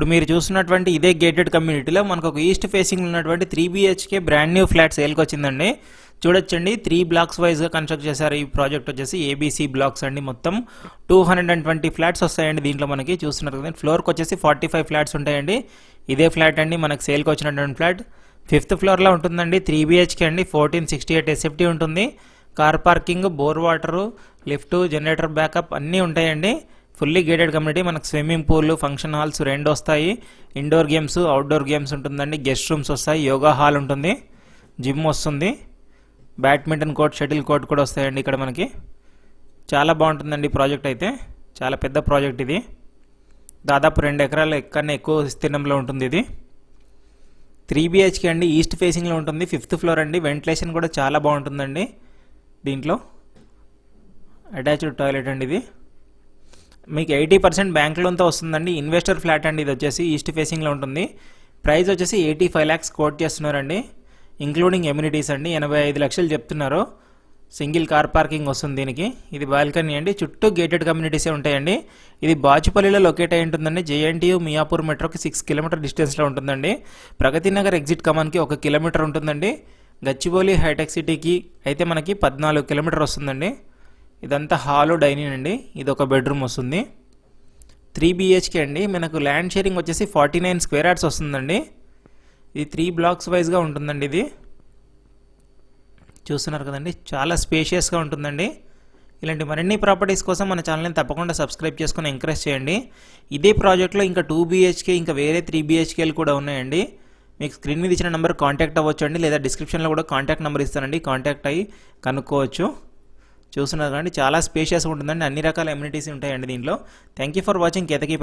ఇప్పుడు మీరు చూస్తున్నటువంటి ఇదే గేటెడ్ కమ్యూనిటీలో మనకు ఒక ఈస్ట్ ఫేసింగ్ ఉన్నటువంటి three BHK brand new flat సేల్కి వచ్చిందండి. చూడొచ్చండి త్రీ బ్లాక్స్ వైజ్గా కన్స్ట్రక్ట్ చేశారు ఈ ప్రాజెక్ట్ వచ్చేసి ఏబీసీ బ్లాక్స్ అండి మొత్తం. Two hundred and twenty flats వస్తాయండి దీంట్లో మనకి చూస్తున్నారు కదండి ఫ్లోర్కి వచ్చేసి ఫార్టీ ఫైవ్ ఫ్లాట్స్ ఉంటాయండి. ఇదే ఫ్లాట్ అండి మనకు సేల్కి వచ్చినటువంటి ఫ్లాట్ ఫిఫ్త్ ఫ్లోర్లో ఉంటుందండి త్రీ బీహెచ్కే అండి ఫోర్టీన్ సిక్స్టీ ఎయిట్ ఎస్ఎఫ్టీ ఉంటుంది. Car parking bore water lift generator backup అన్నీ ఉంటాయండి. Fully gated community. మనకు స్విమ్మింగ్ పూల్ ఫంక్షన్ హాల్స్ రెండు వస్తాయి ఇండోర్ గేమ్స్ అవుట్డోర్ గేమ్స్ ఉంటుందండి. గెస్ట్ రూమ్స్ వస్తాయి. యోగా హాల్ ఉంటుంది. జిమ్ వస్తుంది. బ్యాడ్మింటన్ కోర్ట్ షటిల్ కోర్ట్ కూడా వస్తాయండి ఇక్కడ మనకి. చాలా బాగుంటుందండి ప్రాజెక్ట్ అయితే. చాలా పెద్ద ప్రాజెక్ట్ ఇది. దాదాపు రెండు ఎకరాల కన్నా ఎక్కువ విస్తీర్ణంలో ఉంటుంది ఇది. త్రీ బిహెచ్కే అండి. ఈస్ట్ ఫేసింగ్లో ఉంటుంది. ఫిఫ్త్ ఫ్లోర్ అండి. వెంటిలేషన్ కూడా చాలా బాగుంటుందండి దీంట్లో. అటాచ్డ్ టాయిలెట్ అండి ఇది. మీకు ఎయిటీ పర్సెంట్ బ్యాంక్ లోన్తో వస్తుందండి. ఇన్వెస్టర్ ఫ్లాట్ అండి ఇది వచ్చేసి. ఈస్ట్ ఫేసింగ్లో ఉంటుంది. ప్రైస్ వచ్చేసి ఎయిటీ ఫైవ్ ల్యాక్స్ కోట్ చేస్తున్నారండి. ఇంక్లూడింగ్ ఎమ్యూనిటీస్ అండి. ఎనభై ఐదు లక్షలు చెప్తున్నారు. సింగిల్ కార్ పార్కింగ్ వస్తుంది దీనికి. ఇది బాల్కనీ అండి. చుట్టూ గేటెడ్ కమ్యూనిటీసే ఉంటాయండి. ఇది బాచుపల్లిలో లొకేట్ అయి ఉంటుందండి. జేఎన్టీయూ మియాపూర్ మెట్రోకి సిక్స్ కిలోమీటర్ డిస్టెన్స్లో ఉంటుందండి. ప్రగతి నగర్ ఎగ్జిట్ కమాన్కి ఒక కిలోమీటర్ ఉంటుందండి. గచ్చిబౌలి హైటెక్ సిటీకి అయితే మనకి పద్నాలుగు కిలోమీటర్ వస్తుందండి. ఇదంతా హాలు డైనింగ్ అండి. ఇది ఒక బెడ్రూమ్ వస్తుంది. త్రీ బిహెచ్కే అండి. మనకు ల్యాండ్ షేరింగ్ వచ్చేసి ఫార్టీ నైన్ స్క్వేర్ యార్డ్స్ వస్తుందండి. ఇది త్రీ బ్లాక్స్ వైజ్గా ఉంటుందండి ఇది. చూస్తున్నారు కదండి. చాలా స్పేషియస్గా ఉంటుందండి. ఇలాంటి మరిన్ని ప్రాపర్టీస్ కోసం మన ఛానల్ని తప్పకుండా సబ్స్క్రైబ్ చేసుకుని ఎంకరేజ్ చేయండి. ఇదే ప్రాజెక్ట్లో ఇంకా టూ బీహెచ్కే ఇంకా వేరే త్రీ బీహెచ్కేలు కూడా ఉన్నాయండి. మీకు స్క్రీన్ మీద ఇచ్చిన నెంబర్ కాంటాక్ట్ అవ్వచ్చు అండి. లేదా డిస్క్రిప్షన్లో కూడా కాంటాక్ట్ నెంబర్ ఇస్తానండి. కాంటాక్ట్ అయ్యి కనుక్కోవచ్చు. చూస్తున్నారు. కానీ చాలా స్పేషియస్ ఉంటుందండి. అన్ని రకాల ఎమ్యూనిటీస్ ఉంటాయండి దీంట్లో. Thank you for watching Ketaki